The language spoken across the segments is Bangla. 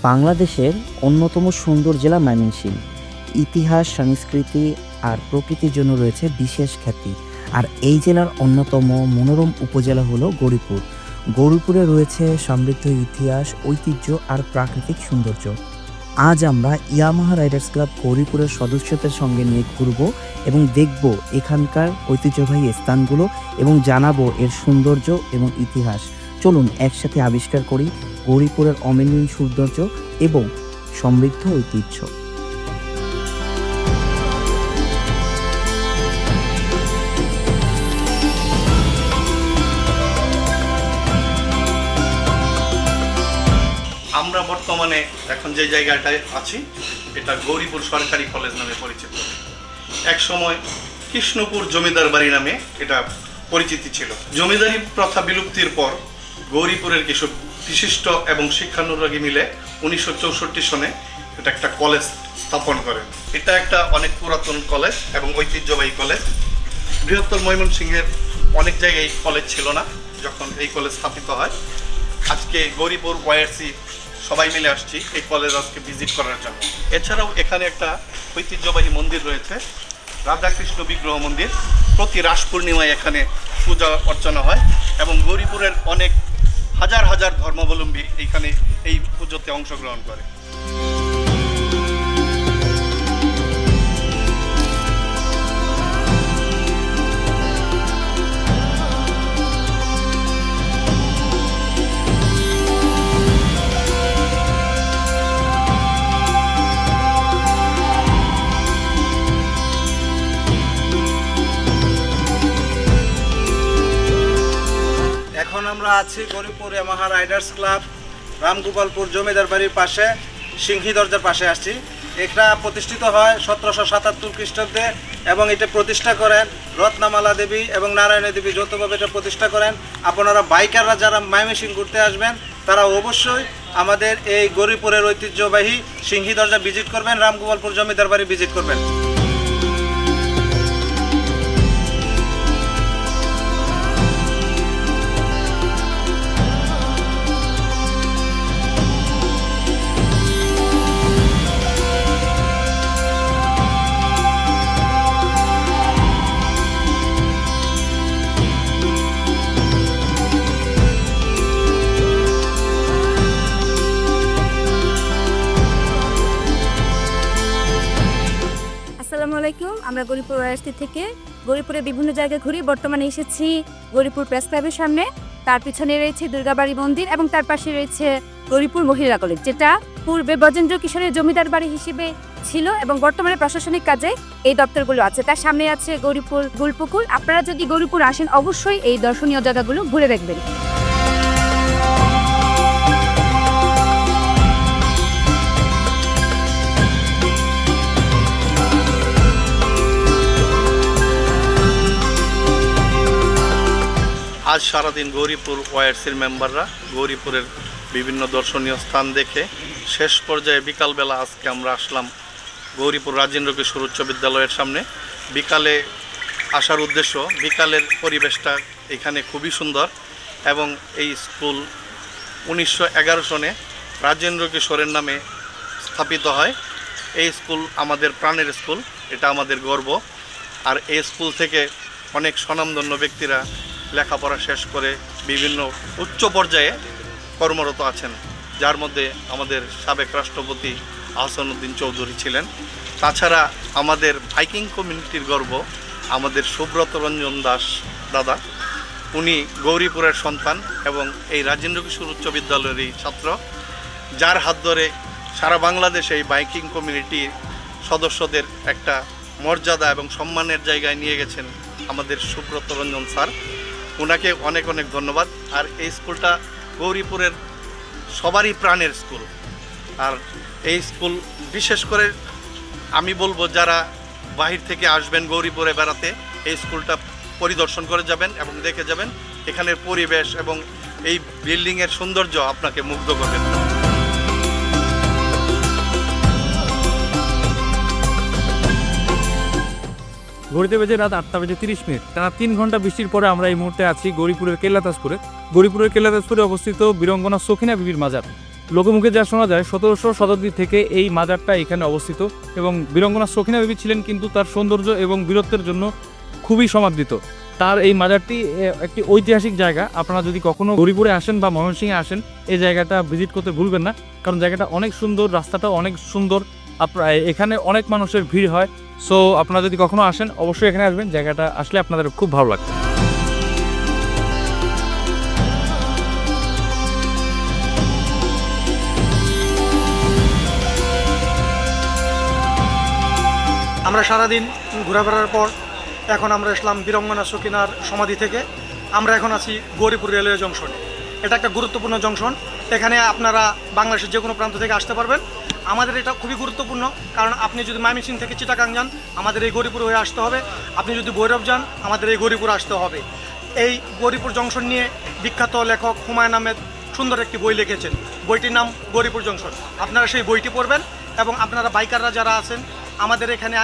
বাংলাদেশের অন্যতম সুন্দর জেলা ময়মনসিংহ। ইতিহাস, সংস্কৃতি আর প্রকৃতির জন্য রয়েছে বিশেষ খ্যাতি। আর এই জেলার অন্যতম মনোরম উপজেলা হলো গৌরীপুর। গৌরীপুরে রয়েছে সমৃদ্ধ ইতিহাস, ঐতিহ্য আর প্রাকৃতিক সৌন্দর্য। আজ আমরা ইয়ামাহা রাইডার্স ক্লাব গৌরীপুরের সদস্যদের সঙ্গে নিয়ে ঘুরব এবং দেখব এখানকার ঐতিহ্যবাহী স্থানগুলো এবং জানাব এর সৌন্দর্য এবং ইতিহাস। চলুন একসাথে আবিষ্কার করি গৌরীপুরের অমেনীয় সৌন্দর্য এবং সমৃদ্ধ ঐতিহ্য। আমরা বর্তমানে এখন যে জায়গাটায় আছি, এটা গৌরীপুর সরকারি কলেজ নামে পরিচিত। এক সময় কৃষ্ণপুর জমিদার বাড়ি নামে এটা পরিচিতি ছিল। জমিদারি প্রথা বিলুপ্তির পর গৌরীপুরের কিছু বিশিষ্ট এবং শিক্ষানুরাগী মিলে উনিশশো চৌষট্টি সনে এটা একটা কলেজ স্থাপন করেন এটা একটা অনেক পুরাতন কলেজ এবং ঐতিহ্যবাহী কলেজ। বৃহত্তর ময়মনসিংহের অনেক জায়গায় কলেজ ছিল না, যখন এই কলেজ স্থাপিত হয়। আজকে গৌরীপুর ওয়াইআরসি সবাই মিলে আসছি এই কলেজ আজকে ভিজিট করার জন্য। এছাড়াও এখানে একটা ঐতিহ্যবাহী মন্দির রয়েছে, রাধাকৃষ্ণ বিগ্রহ মন্দির। প্রতি রাস পূর্ণিমায় এখানে পূজা অর্চনা হয় এবং গৌরীপুরের অনেক হাজার হাজার ধর্মাবলম্বী এইখানে এই পুজোতে অংশগ্রহণ করে। আমরা আছি Garipur Yamaha riders club, Ramgopalpur জমিদার বাড়ির পাশে, সিংহি দরজার পাশে আসছি। এটা প্রতিষ্ঠিত হয় সতেরোশো সাতাত্তর খ্রিস্টাব্দে এবং এটা প্রতিষ্ঠা করেন রত্নামালা দেবী এবং নারায়ণী দেবী যৌথভাবে এটা প্রতিষ্ঠা করেন। আপনারা বাইকাররা যারা মাইমেসিং ঘুরতে আসবেন, তারা অবশ্যই আমাদের এই গরিপুরের ঐতিহ্যবাহী সিংহি দরজা ভিজিট করবেন, রামগোপালপুর জমিদার বাড়ি ভিজিট করবেন। আমরা গরিপুর ওয়ারসি থেকে গরিপুরের বিভিন্ন জায়গায় ঘুরি। বর্তমানে এসেছি গরিপুর প্রেস ক্লাবের সামনে। তার পিছনে রয়েছে দুর্গাবাড়ি মন্দির এবং তার পাশে রয়েছে গরিপুর মহিলা কলেজ, যেটা পূর্বে ব্রজেন্দ্র কিশোরের জমিদার বাড়ি হিসেবে ছিল এবং বর্তমানে প্রশাসনিক কাজে এই দপ্তরগুলো আছে। তার সামনে আছে গরিপুর গুলপুকুল আপনারা যদি গরিপুর আসেন, অবশ্যই এই দর্শনীয় জায়গাগুলো ঘুরে দেখবেন। আজ সারাদিন গৌরীপুর ওয়াইআরসির মেম্বাররা গৌরীপুরের বিভিন্ন দর্শনীয় স্থান দেখে শেষ পর্যায়ে বিকালবেলা আজকে আমরা আসলাম গৌরীপুর রাজেন্দ্র কিশোর উচ্চ বিদ্যালয়ের সামনে। বিকালে আসার উদ্দেশ্য বিকালের পরিবেশটা এখানে খুবই সুন্দর এবং এই স্কুল উনিশশো এগারো সনে রাজেন্দ্র কিশোরের নামে স্থাপিত হয়। এই স্কুল আমাদের প্রাণের স্কুল, এটা আমাদের গর্ব। আর এই স্কুল থেকে অনেক স্বনামধন্য ব্যক্তিরা লেখাপড়া শেষ করে বিভিন্ন উচ্চ পর্যায়ে কর্মরত আছেন, যার মধ্যে আমাদের সাবেক রাষ্ট্রপতি আহসানুদ্দিন চৌধুরী ছিলেন। তাছাড়া আমাদের ভাইকিং কমিউনিটির গর্ব, আমাদের সুব্রত রঞ্জন দাস দাদা। উনি গৌরীপুরের সন্তান এবং এই রাজেন্দ্র কিশোর উচ্চ বিদ্যালয়েরই ছাত্র, যার হাত ধরে সারা বাংলাদেশে এই বাইকিং কমিউনিটির সদস্যদের একটা মর্যাদা এবং সম্মানের জায়গায় নিয়ে গেছেন আমাদের সুব্রত রঞ্জন স্যার। ওনাকে অনেক অনেক ধন্যবাদ। আর এই স্কুলটা গৌরীপুরের সবারই প্রাণের স্কুল। আর এই স্কুল বিশেষ করে আমি বলব যারা বাহির থেকে আসবেন গৌরীপুরে বেড়াতে, এই স্কুলটা পরিদর্শন করে যাবেন এবং দেখে যাবেন এখানের পরিবেশ এবং এই বিল্ডিংয়ের সৌন্দর্য আপনাকে মুগ্ধ করবে। ঘড়িতে বেজে রাত আটটা বেজে তিরিশ মিনিট। টানা তিন ঘণ্টা বৃষ্টির পরে আমরা এই মুহূর্তে আছি গৌরীপুরের কেল্লাতাজপুরে গৌরীপুরের কেল্লাতাজপুরে অবস্থিত বীরঙ্গনা সখিনা বিবির মাজার। লোকমুখে যা শোনা যায়, সতেরোশো শতাব্দী থেকে এই মাজারটা এখানে অবস্থিত এবং বীরঙ্গনা সখিনা দেবী ছিলেন কিন্তু তার সৌন্দর্য এবং বীরত্বের জন্য খুবই সমাদৃত। তার এই মাজারটি একটি ঐতিহাসিক জায়গা। আপনারা যদি কখনো গরিপুরে আসেন বা ময়মনসিংহে আসেন, এই জায়গাটা ভিজিট করতে ভুলবেন না। কারণ জায়গাটা অনেক সুন্দর রাস্তাটা অনেক সুন্দর। আপনার এখানে অনেক মানুষের ভিড় হয়। সো আপনারা যদি কখনো আসেন, অবশ্যই এখানে আসবেন। জায়গাটা আসলে আপনাদের খুব ভালো লাগবে। আমরা সারাদিন ঘোরাফেরার পর এখন আমরা আসলাম বীরঙ্গনা সকিনার সমাধি থেকে। আমরা এখন আছি গৌরীপুর রেলওয়ে জংশনে। এটা একটা গুরুত্বপূর্ণ জংশন। এখানে আপনারা বাংলাদেশের যে কোনো প্রান্ত থেকে আসতে পারবেন। আমাদের এটা খুবই গুরুত্বপূর্ণ, কারণ আপনি যদি ময়মনসিং থেকে চিটাকাং যান, আমাদের এই গৌরীপুর হয়ে আসতে হবে। আপনি যদি ভৈরব যান, আমাদের এই গৌরীপুর আসতে হবে। এই গৌরীপুর জংশন নিয়ে বিখ্যাত লেখক হুমায়ুন আহমেদ সুন্দর একটি বই লিখেছেন। বইটির নাম গৌরীপুর জংশন। আপনারা সেই বইটি পড়বেন এবং আপনারা বাইকাররা যারা আছেন, আমাদের এখানে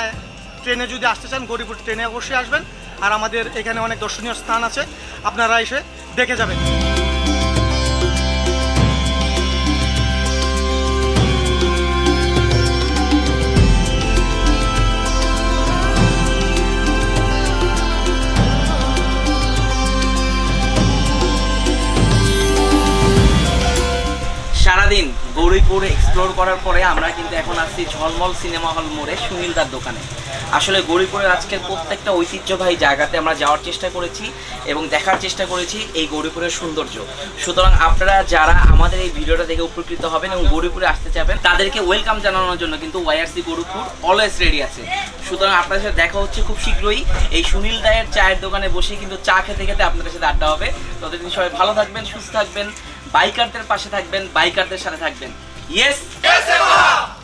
ট্রেনে যদি আসতে চান, গৌরীপুর ট্রেনে অবশ্যই আসবেন। আর আমাদের এখানে অনেক দর্শনীয় স্থান আছে। আপনারা এসে দেখে যাবেন। গৌরীপুর এক্সপ্লোর করার পরে আমরা কিন্তু এখন আসছি ঝলমল সিনেমা হল মোড়ে সুনীলদার দোকানে। আসলে গৌরীপুরের আজকের প্রত্যেকটা ঐতিহ্যবাহী জায়গাতে আমরা যাওয়ার চেষ্টা করেছি এবং দেখার চেষ্টা করেছি এই গৌরীপুরের সৌন্দর্য। সুতরাং আপনারা যারা আমাদের এই ভিডিওটা দেখে উপকৃত হবেন এবং গৌরীপুরে আসতে চাবেন তাদেরকে ওয়েলকাম জানানোর জন্য কিন্তু ওয়াইআরসি গৌরীপুর অলওয়েজ রেডি আছে। সুতরাং আপনাদের সাথে দেখা হচ্ছে খুব শীঘ্রই। এই সুনীল দায়ের চায়ের দোকানে বসে কিন্তু চা খেতে খেতে আপনাদের সাথে আড্ডা হবে। ততদিন সবাই ভালো থাকবেন, সুস্থ থাকবেন বাইকারদের পাশে থাকবেন বাইকারদের সাথে থাকবেন। Yes. Yes,